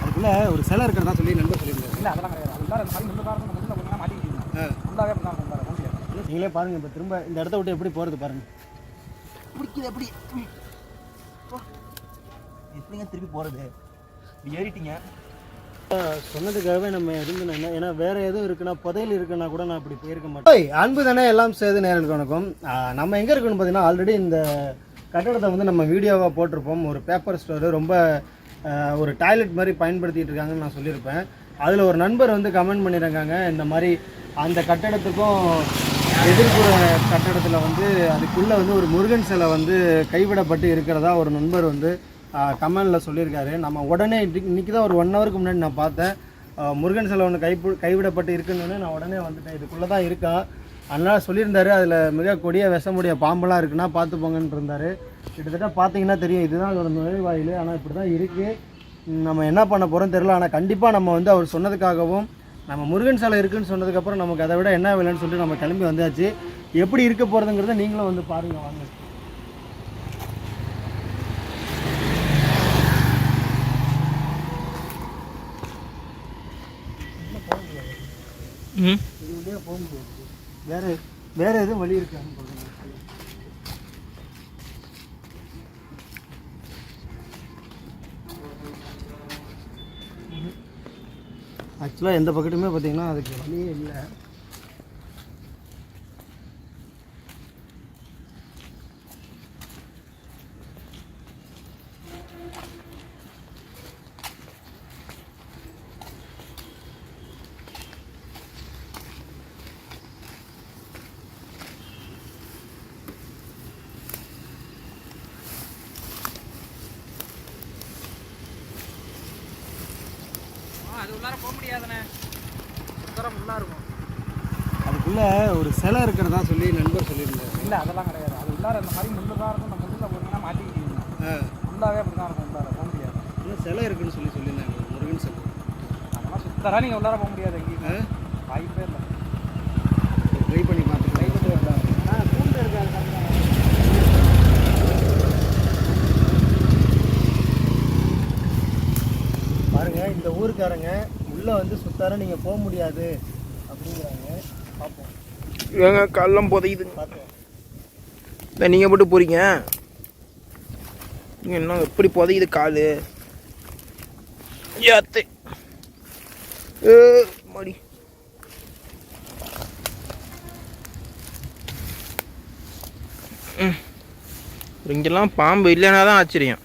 அதுக்குள்ள ஒரு சிலை இருக்கிறதா சொல்லி நண்பர் சொல்லியிருந்தாரு. இல்லை அதெல்லாம் கிடையாது. மாதிரி பாருங்க. முள்ள கொஞ்சம் மாட்டிக்கிட்டீங்க அப்படி போக முடியாது. நீங்களே பாருங்க இப்போ திரும்ப இந்த இடத்த விட்டு எப்படி போகிறது பாருங்க. பிடிக்குது எப்படி? எப்படிங்க திருப்பி போகிறது ஏறிட்டீங்க. சொன்னதுக்காகவே நம்ம இருந்து என்ன ஏன்னா வேற எதுவும் இருக்குன்னா புதையல் இருக்குன்னா கூட நான் இப்படி போயிருக்க மாட்டேன். அன்பு தானே எல்லாம் சேது நேரலுக்கு வணக்கம். நம்ம எங்கே இருக்கணும் பார்த்தீங்கன்னா ஆல்ரெடி இந்த கட்டடத்தை வந்து நம்ம வீடியோவாக போட்டிருப்போம். ஒரு பேப்பர் ஸ்டோரு ரொம்ப ஒரு டாய்லெட் மாதிரி பயன்படுத்திகிட்டு இருக்காங்கன்னு நான் சொல்லியிருப்பேன். அதில் ஒரு நண்பர் வந்து கமெண்ட் பண்ணியிருக்காங்க. இந்த மாதிரி அந்த கட்டடத்துக்கும் எதிர்ப்புற கட்டடத்தில் வந்து அதுக்குள்ளே வந்து ஒரு முருகன் சிலை வந்து கைவிடப்பட்டு இருக்கிறதா ஒரு நண்பர் வந்து கமெண்டில் சொல்லியிருக்காரு. நம்ம உடனே இன்றைக்கி தான் ஒரு ஒன் ஹவருக்கு முன்னாடி நான் பார்த்தேன். முருகன் சிலை ஒன்று கைப்பு கைவிடப்பட்டு இருக்குன்னு நான் உடனே வந்துட்டேன். இதுக்குள்ளே தான் இருக்கா. அதனால் சொல்லியிருந்தாரு. அதில் மிக கொடிய விஷமுடைய பாம்பெல்லாம் இருக்குன்னா பார்த்து போங்கன்னு இருந்தார். கிட்டத்தட்ட பார்த்தீங்கன்னா தெரியும் இதுதான் அதோட நுழைவாயில். ஆனால் இப்படி தான் இருக்குது நம்ம என்ன பண்ண போகிறோம் தெரியல. ஆனால் கண்டிப்பாக நம்ம வந்து அவர் சொன்னதுக்காகவும் நம்ம முருகன் சிலை இருக்குன்னு சொன்னதுக்கப்புறம் நமக்கு அதை விட என்ன விலைன்னு சொல்லிட்டு நம்ம கிளம்பி வந்தாச்சு. எப்படி இருக்க போகிறதுங்கிறத நீங்களும் வந்து பாருங்கள் வாங்க. வேறு வேறு எதுவும் வழி இருக்கான்னு ஆக்சுவலாக எந்த பக்கத்துமே பார்த்தீங்கன்னா அதுக்கு வழியே இல்லை அது உள்ளார போக முடியாதுண்ணே சுத்தரம் உள்ளா இருக்கும் அதுக்குள்ளே ஒரு சிலை இருக்கிறதா சொல்லி நண்பர் சொல்லியிருந்தாரு. இல்லை அதெல்லாம் கிடையாது. அது உள்ளார இந்த மாதிரி முள்ளு தான் இருக்கும். அந்த முள்ள போனீங்கன்னா மாட்டிக்கிட்டீங்க உள்ளாவே அப்படி தான் இருக்கும் உள்ளார. போக முடியாது. இன்னும் சிலை இருக்குன்னு சொல்லி சொல்லியிருந்தாங்க முருகன் சிலை. அதெல்லாம் சுத்தரா நீங்கள் உள்ளார போக முடியாது எங்கேயுமே. வாய்ப்பே இல்லை. ட்ரை பண்ணி பார்த்துக்கலாம். ஆ கூண்டு இருக்காது பாருங்க இந்த ஊருக்காரங்க உள்ள வந்து சுத்தார நீங்க போக முடியாது அப்படிங்கிறாங்க. பார்ப்போம். ஏங்க புதையுதுங்க. பார்ப்போம் இல்லை நீங்கள் மட்டும் போகிறீங்க நீங்கள் என்ன எப்படி புதையுது கால்? ஏத்து மடி. இங்கெல்லாம் பாம்பு இல்லைன்னா தான் ஆச்சரியம்.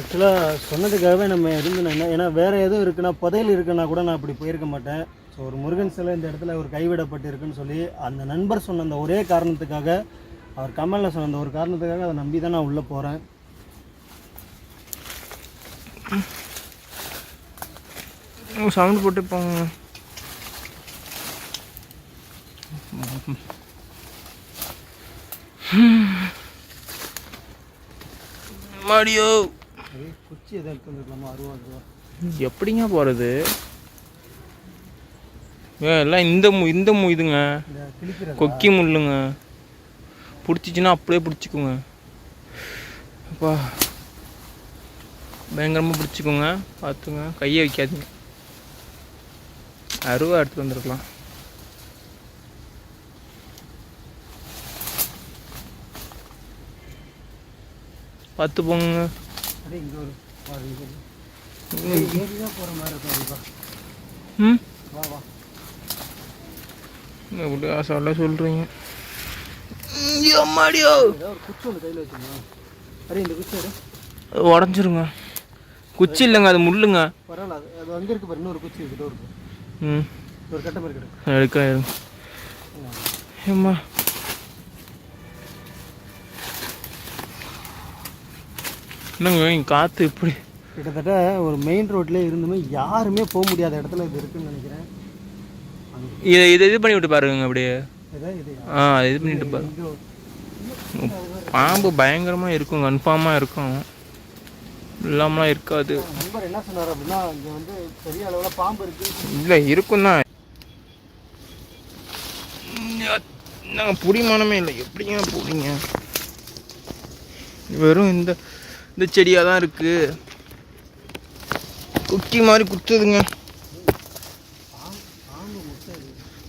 ஆக்சுவலாக சொன்னதுக்காகவே நம்ம இருந்து என்ன ஏன்னா வேறு எதுவும் இருக்குன்னா புதையல் இருக்குன்னா கூட நான் அப்படி போயிருக்க மாட்டேன். ஸோ ஒரு முருகன் சிலை இந்த இடத்துல ஒரு கைவிடப்பட்டு இருக்குன்னு சொல்லி அந்த நண்பர் சொன்ன அந்த ஒரே காரணத்துக்காக அவர் கமலில் சொன்ன அந்த ஒரு காரணத்துக்காக அதை நம்பி தான் நான் உள்ளே போகிறேன் சவுண்ட் போட்டு போங்க. மாடியோ குச்சி எதை எடுத்து வந்துருக்கலாமா அறுபது ரூபா எப்படிங்க போகிறது எல்லாம் இந்த மு இந்த மு இதுங்க. கொக்கி முள்ளுங்க. பிடிச்சிச்சின்னா அப்படியே பிடிச்சிக்குங்க. அப்பா. பயங்கரமாக பிடிச்சிக்கோங்க. பார்த்துங்க. கையை வைக்காதீங்க. அருவா எடுத்து வந்துருக்கலாம் பார்த்து போங்க அப்படியே இங்கே ஒரு பாருங்க ஏறி தான் போகிற மாதிரி இருக்கும் அதுப்பா ம் வா வா எப்படி ஆசைலாம் சொல்கிறீங்க அம்மாடியோ ஏதோ ஒரு குச்சி ஒன்று கையில் வச்சுக்கணும் அரே இந்த குச்சி எடு உடஞ்சிருங்க. குச்சி இல்லைங்க அது முள்ளுங்க. பரவாயில்ல அது அங்கே இருக்கு பாரு இன்னொரு குச்சி இருக்கு இருக்கு ம். ஒரு கட்டை மாதிரி கிடக்கு. எடுக்க இருங்க ஏம்மா என்னங்க இங்க காற்று இப்படி? கிட்டத்தட்ட ஒரு மெயின் ரோட்லேயே இருந்துமே யாருமே போக முடியாத இடத்துல இது இருக்குன்னு நினைக்கிறேன். இதை இதை இது பண்ணி விட்டு பாருங்க அப்படியே. ஆ இது பண்ணிட்டு பாரு பாம்பு பயங்கரமாக இருக்கும் கன்ஃபார்மாக இருக்கும். இல்லாமலாம் இருக்காது. என்ன சொன்னார் அப்படின்னா இங்கே வந்து பெரிய அளவில் பாம்பு இருக்குது இல்லை இருக்கும் தான். நாங்கள் புடிமானமே இல்லை. எப்படிங்க புடிங்க? வெறும் இந்த இந்த செடியாக தான் இருக்கு. குட்டி மாதிரி குத்துதுங்க.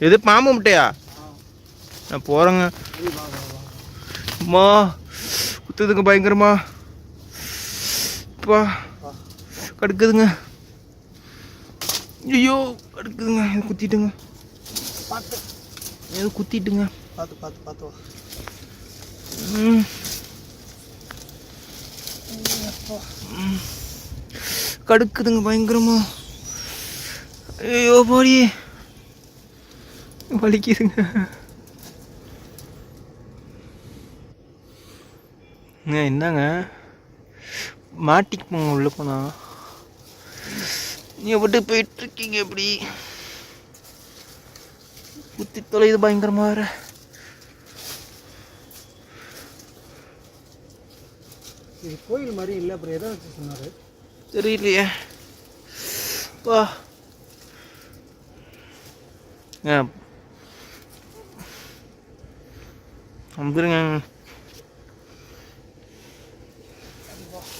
எது பாம்பு முட்டையா? நான் போகிறேங்க அம்மா குத்துதுங்க பயங்கரமா. அப்பா கடுக்குதுங்க. ஐயோ கடுக்குதுங்க. இது குத்திட்டுங்க. பார்த்து ஏதோ குத்திட்டுங்க. பார்த்து பார்த்து பார்த்து ம். கடுக்குதுங்க பயங்கரமா. ஐயோ போடி வலிக்குதுங்க. ஏங்க, என்னங்க மாட்டிக்கு போங்க உள்ள போனா. நீ விட்டு போயிட்டு இருக்கீங்க எப்படி? குத்தி தொலைது பயங்கரமா வேற. இது கோயில் மாதிரி இல்லை அப்புறம் எதை வச்சு சொன்னார்? தெரியலையே. பா ஆ. வந்துருங்க.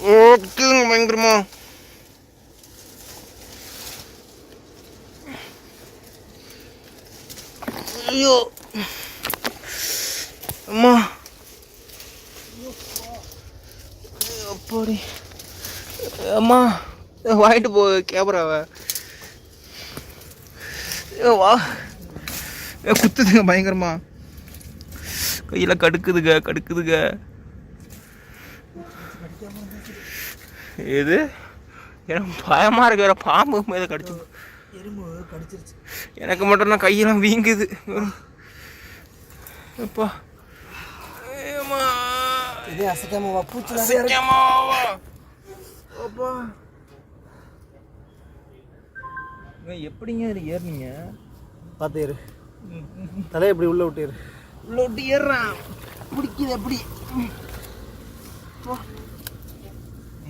ஓகேங்க பயங்கரமா. ஐயோ. அம்மா. அப்பாடி அம்மா. வாங்கிட்டு போ கேமராவை ஏ வா. குத்துதுங்க பயங்கரமா. கையில் கடுக்குதுங்க கடுக்குதுங்க. எது எனக்கு பயமாக இருக்கு வேற பாம்பு மேலே கடிச்சு. எறும்பு கடிச்சிருச்சு. எனக்கு மட்டும் தான் கையெல்லாம் வீங்குது. அப்பா. இதே அசைக்காம வா பூச்சி அசிங்கமா வா. அப்பா எப்படிங்க இது ஏறுனீங்க? பார்த்து ஏறு. தலையை இப்படி உள்ள விட்டு ஏறு. உள்ள விட்டு ஏறுறான். பிடிக்குது எப்படி.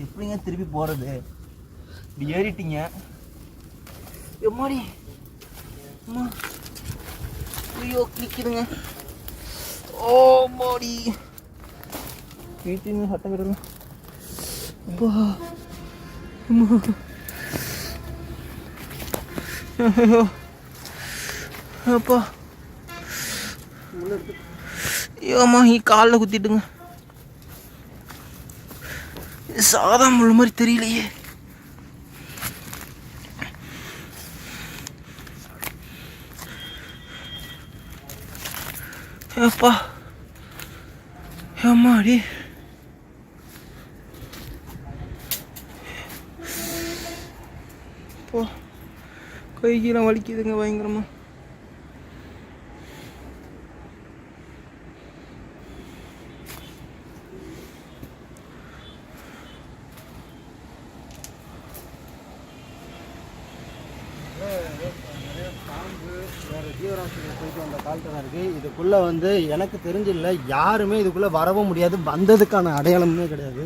எப்படிங்க திருப்பி போறது? இப்படி ஏறிட்டீங்க. எம்மாடி அம்மா. ஐயோ கிளிக்குதுங்க ஓ மாடி. வீட்டுங்க சட்டம் கிடங்க அப்பா அம்மா ஐயோ அப்பா ஐயோம்மா இ காலில் குத்திட்டுங்க இது சாதா முள்ள மாதிரி தெரியலையே ஏப்பா ஏம்மாடி போ கைகெல்லாம் வலிக்குதுங்க பயங்கரமா. வேறு போயிட்டு வந்த இருக்குது இதுக்குள்ளே வந்து எனக்கு தெரிஞ்சு இல்லை யாருமே இதுக்குள்ளே வரவும் முடியாது வந்ததுக்கான அடையாளமே கிடையாது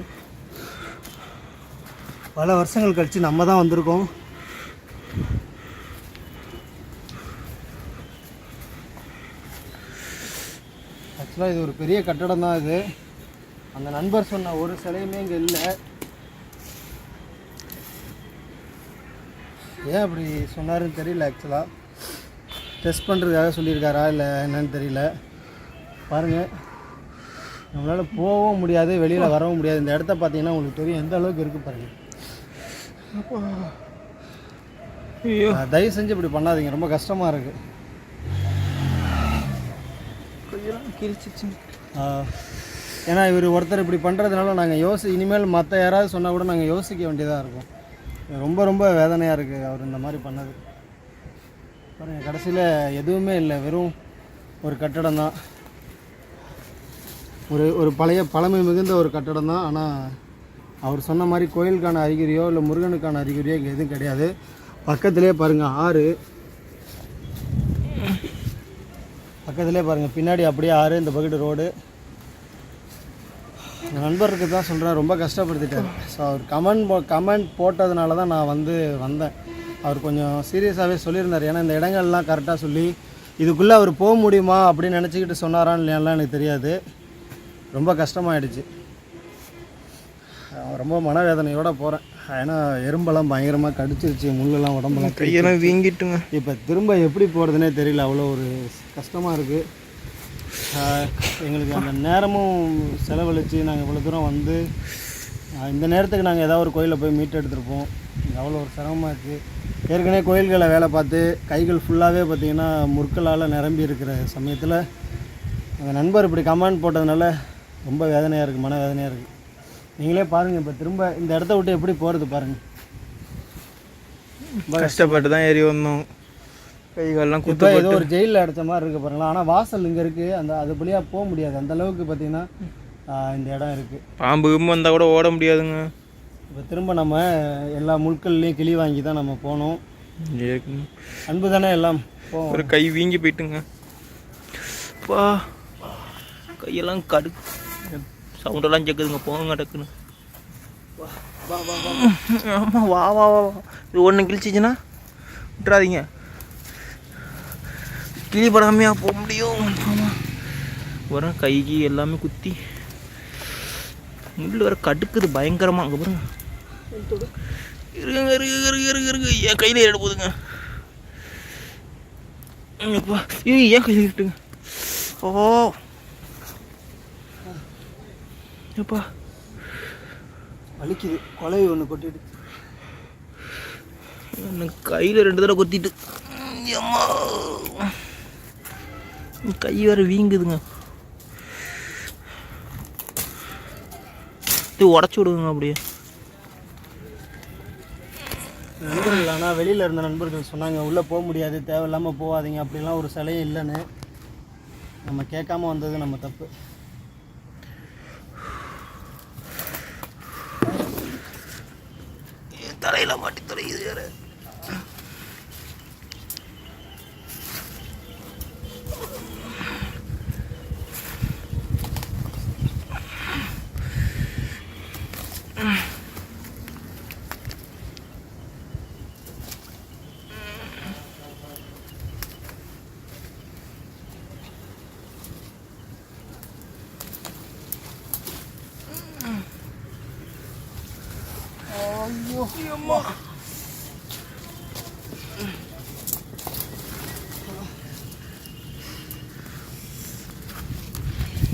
பல வருஷங்கள் கழித்து நம்ம தான் வந்திருக்கோம். ஆக்சுவலாக இது ஒரு பெரிய கட்டடம் தான் இது. அந்த நண்பர் சொன்ன ஒரு சிலையுமே இங்கே இல்லை. ஏன் அப்படி சொன்னாருன்னு தெரியல ஆக்சுவலாக டெஸ்ட் பண்ணுறதுக்காக சொல்லியிருக்காரா இல்லை என்னன்னு தெரியல. பாருங்கள் நம்மளால் போகவும் முடியாது வெளியில் வரவும் முடியாது. இந்த இடத்த பார்த்தீங்கன்னா உங்களுக்கு தெரியும் எந்த அளவுக்கு இருக்குது பாருங்கள் தயவு செஞ்சு இப்படி பண்ணாதீங்க ரொம்ப கஷ்டமாக இருக்குது கிழிச்சிச்சு ஏன்னா இவர் ஒருத்தர் இப்படி பண்ணுறதுனால நாங்கள் யோசி இனிமேல் மற்ற யாராவது சொன்னால் கூட நாங்கள் யோசிக்க வேண்டியதாக இருக்கும். ரொம்ப ரொம்ப வேதனையாக இருக்குது அவர் இந்த மாதிரி பண்ணது. பாருங்கள் கடைசியில் எதுவுமே இல்லை. வெறும் ஒரு கட்டடம் தான். ஒரு ஒரு பழைய பழமை மிகுந்த ஒரு கட்டடம் தான். ஆனால் அவர் சொன்ன மாதிரி கோயிலுக்கான அறிகுறியோ இல்லை முருகனுக்கான அறிகுறியோ இங்கே எதுவும் கிடையாது. பக்கத்துலேயே பாருங்கள் ஆறு. பக்கத்துலேயே பாருங்கள் பின்னாடி அப்படியே ஆறு இந்த பக்கெட்டு ரோடு. என் நண்பருக்கு தான் சொல்கிறேன் ரொம்ப கஷ்டப்படுத்திட்டார். ஸோ அவர் கமெண்ட் போ கமெண்ட் போட்டதுனால தான் நான் வந்து வந்தேன். அவர் கொஞ்சம் சீரியஸாகவே சொல்லியிருந்தார். ஏன்னா இந்த இடங்கள்லாம் கரெக்டாக சொல்லி இதுக்குள்ளே அவர் போக முடியுமா அப்படின்னு நினச்சிக்கிட்டு சொன்னாரான்னு இல்லையான்லாம் எனக்கு தெரியாது. ரொம்ப கஷ்டமாயிடுச்சு. ரொம்ப மனவேதனையோடு போகிறேன் ஏன்னா எறும்பெல்லாம் பயங்கரமாக கடிச்சிருச்சு முள்ளெல்லாம் உடம்பெல்லாம் கையெல்லாம் வீங்கிட்டுங்க. இப்போ திரும்ப எப்படி போகிறதுனே தெரியல அவ்வளோ ஒரு கஷ்டமாக இருக்குது எங்களுக்கு அந்த நேரமும் செலவழித்து நாங்கள் இவ்வளோ தூரம் வந்து இந்த நேரத்துக்கு நாங்கள் ஏதாவது ஒரு கோயிலில் போய் மீட் எடுத்திருப்போம். அவ்வளோ ஒரு சிரமமாக இருக்குது ஏற்கனவே கோயில்களை வேலை பார்த்து கைகள் ஃபுல்லாகவே பார்த்திங்கன்னா முற்களால் நிரம்பி இருக்கிற சமயத்தில் அந்த நண்பர் இப்படி கமெண்ட் போட்டதுனால ரொம்ப வேதனையாக இருக்குது மன வேதனையாக இருக்குது நீங்களே பாருங்கள் இப்போ திரும்ப இந்த இடத்த விட்டு எப்படி போகிறது பாருங்கள் கஷ்டப்பட்டு தான் ஏறி வந்தோம். இப்போ குத்து ஏதோ ஒரு ஜெயிலில் அடைச்ச மாதிரி இருக்கு பாருங்களா ஆனால் வாசல் இங்கே இருக்குது அந்த அது வழியாக போக முடியாது. அந்த அளவுக்கு பார்த்தீங்கன்னா இந்த இடம் இருக்குது பாம்பு கிம்பு வந்தால் கூட ஓட முடியாதுங்க. இப்போ திரும்ப நம்ம எல்லா முட்கள்லையும் கிளி வாங்கி தான் நம்ம ஏக்கு. அன்பு தானே எல்லாம். ஒரு கை வீங்கி போயிட்டுங்க. பா கையெல்லாம் கடு சவுண்டெல்லாம் கேட்குதுங்க போங்க டக்குன்னு ஆமாம் வா வா வா வா. இது ஒன்று கிழிச்சிச்சுன்னா விட்டுறாதீங்க கிளி படாமையா போக முடியும் ஆமாம் வரும் கைக்கு எல்லாமே குத்தி முள் வர கடுக்குது பயங்கரமாக அங்கே பாருங்க இருங்க இருங்க இருங்க இருங்க இருங்க என் கையில் ஏற போதுங்க ஏன் கையில் இருக்குங்க ஓ எப்பா வலிக்குது. கொலை ஒன்று கொட்டிட்டு. எனக்கு கையில் ரெண்டு தடவை கொத்திட்டு. அம்மா கை வேற வீங்குதுங்க. இது உடச்சி விடுங்க அப்படியே. நண்பர்கள் ஆனால் வெளியில் இருந்த நண்பர்கள் சொன்னாங்க உள்ளே போக முடியாது தேவையில்லாமல் போகாதீங்க. அப்படிலாம் ஒரு சிலையே இல்லைன்னு. நம்ம கேட்காம வந்தது நம்ம தப்பு. தலையில மாட்டி தொலையுது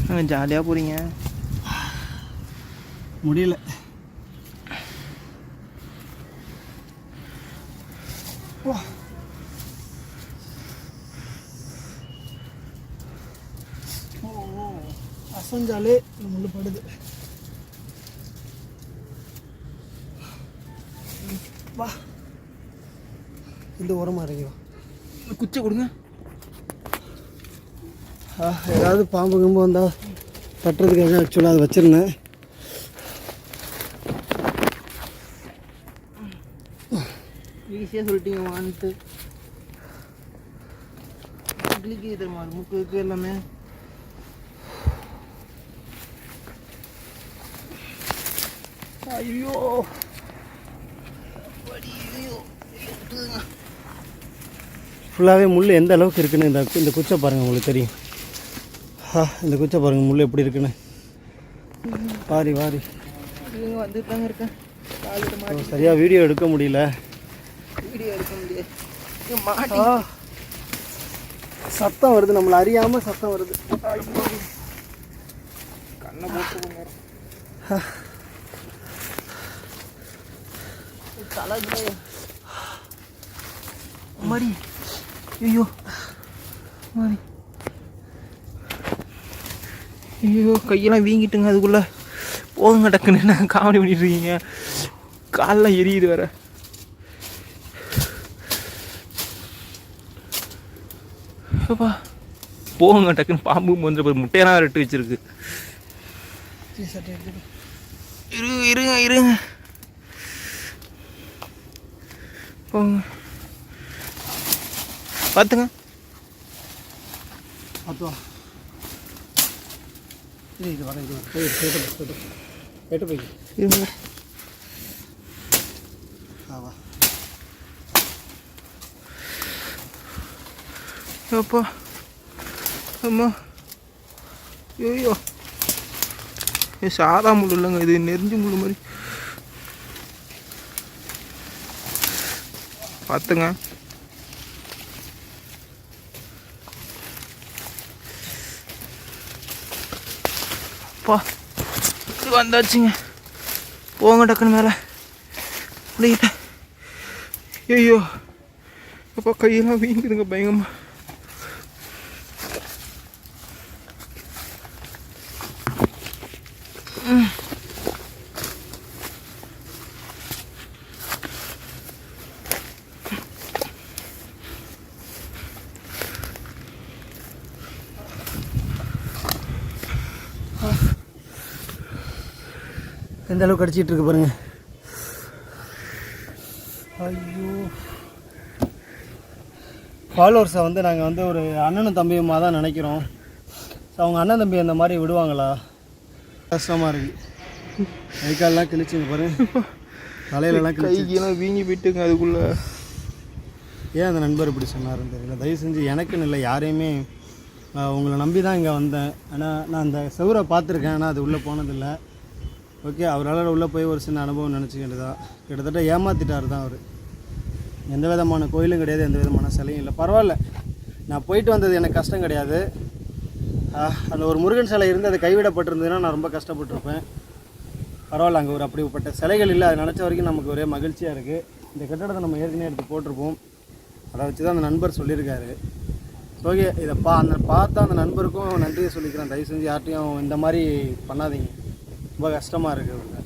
வேற ஜாலியாக போகிறீங்க முடியல வா. ஓ, ஓ. அசைஞ்சாலே இந்த முள்ளு படுது வா இந்த உரமா இறங்கி வா. குச்சி கொடுங்க. ஏதாவது பாம்பு கம்பு வந்தால் தட்டுறதுக்காக ஆக்சுவலாக அதை வச்சுருந்தேன். ஈஸியாக சொல்லிட்டீங்க வான்ட்டு. கிளிக்கு தெரியுமா முக்கு இருக்கு எல்லாமே? ஐயோ. ஃபுல்லாகவே முள் எந்த அளவுக்கு இருக்குன்னு இந்த இந்த குச்சை பாருங்கள் உங்களுக்கு தெரியும். ஆ இந்த குச்சை பாருங்கள் முள் எப்படி இருக்குன்னு. வாரி வாரி. சரியாக வீடியோ எடுக்க முடியல. வீடியோ எடுக்க ஆ சத்தம் வருது நம்மளை அறியாமல் சத்தம் வருது. கண்ணை போட்டு தலை மாடி ஐயோ மாடி ஐயோ கையெல்லாம் வீங்கிட்டுங்க. அதுக்குள்ள போதுங்க டக்குன்னு. என்ன காமெடி பண்ணிட்டு இருக்கீங்க? காலெல்லாம் எரியுது வேற. அப்பா. போங்க டக்குன்னு பாம்பு வந்து முட்டையெல்லாம் ரெட்டு வச்சிருக்கு. இருங்க இருங்க இருங்க. போங்க. பார்த்துங்க. பார்த்து வா. இது வரேன் போயிட்டு போய் இருங்க. ஆ வா. அப்பா. அம்மா. ஐயோ. சாதா முள் இல்லைங்க இது நெறிஞ்சு முள் மாதிரி. பார்த்துங்க. அப்பா இது வந்தாச்சுங்க போங்க டக்குன்னு மேலே. முடிக்கிட்டேன் ஐயோ அப்பா கையெல்லாம் வீங்குதுங்க பயங்கம்மா எந்த அளவுக்கு கடிச்சிட்டு இருக்கு பாருங்க. ஐயோ. ஃபாலோவர்ஸை வந்து நாங்கள் வந்து ஒரு அண்ணனும் தம்பியுமா தான் நினைக்கிறோம். ஸோ அவங்க அண்ணன் தம்பி அந்த மாதிரி விடுவாங்களா? கஷ்டமாக இருக்கு. கை கால்லாம் கிழிச்சுங்க பாருங்க தலையிலலாம் கிழிச்சு. கையெல்லாம் வீங்கி போயிட்டுங்க அதுக்குள்ள. ஏன் அந்த நண்பர் இப்படி சொன்னாருன்னு தெரியல. தயவு செஞ்சு எனக்குன்னு இல்லை யாரையுமே உங்களை நம்பி தான் இங்கே வந்தேன். ஆனால் நான் அந்த செவரை பார்த்துருக்கேன் ஆனால் அது உள்ளே போனதில்லை. ஓகே அவரால் உள்ளே போய் ஒரு சின்ன அனுபவம் நினச்சிக்கிட்டு கிட்டத்தட்ட ஏமாத்திட்டார் தான் அவர். எந்த விதமான கோயிலும் கிடையாது எந்த விதமான சிலையும் இல்லை. பரவாயில்ல. நான் போயிட்டு வந்தது எனக்கு கஷ்டம் கிடையாது. அந்த ஒரு முருகன் சிலை இருந்து அது கைவிடப்பட்டிருந்ததுன்னா நான் ரொம்ப கஷ்டப்பட்டிருப்பேன். பரவாயில்ல அங்கே ஒரு அப்படிப்பட்ட சிலைகள் இல்லை. அதை நினச்ச வரைக்கும் நமக்கு ஒரே மகிழ்ச்சியாக இருக்குது இந்த கட்டடத்தை நம்ம ஏற்கனவே எடுத்து போட்டிருப்போம். அதை வச்சு தான் அந்த நண்பர் சொல்லியிருக்காரு. ஓகே இதை பா அந்த பார்த்தா அந்த நண்பருக்கும் நன்றியை சொல்லிக்கிறேன். தயவு செஞ்சு யார்ட்டையும் இந்த மாதிரி பண்ணாதீங்க. ரொம்ப கஷ்டமாக இருக்குது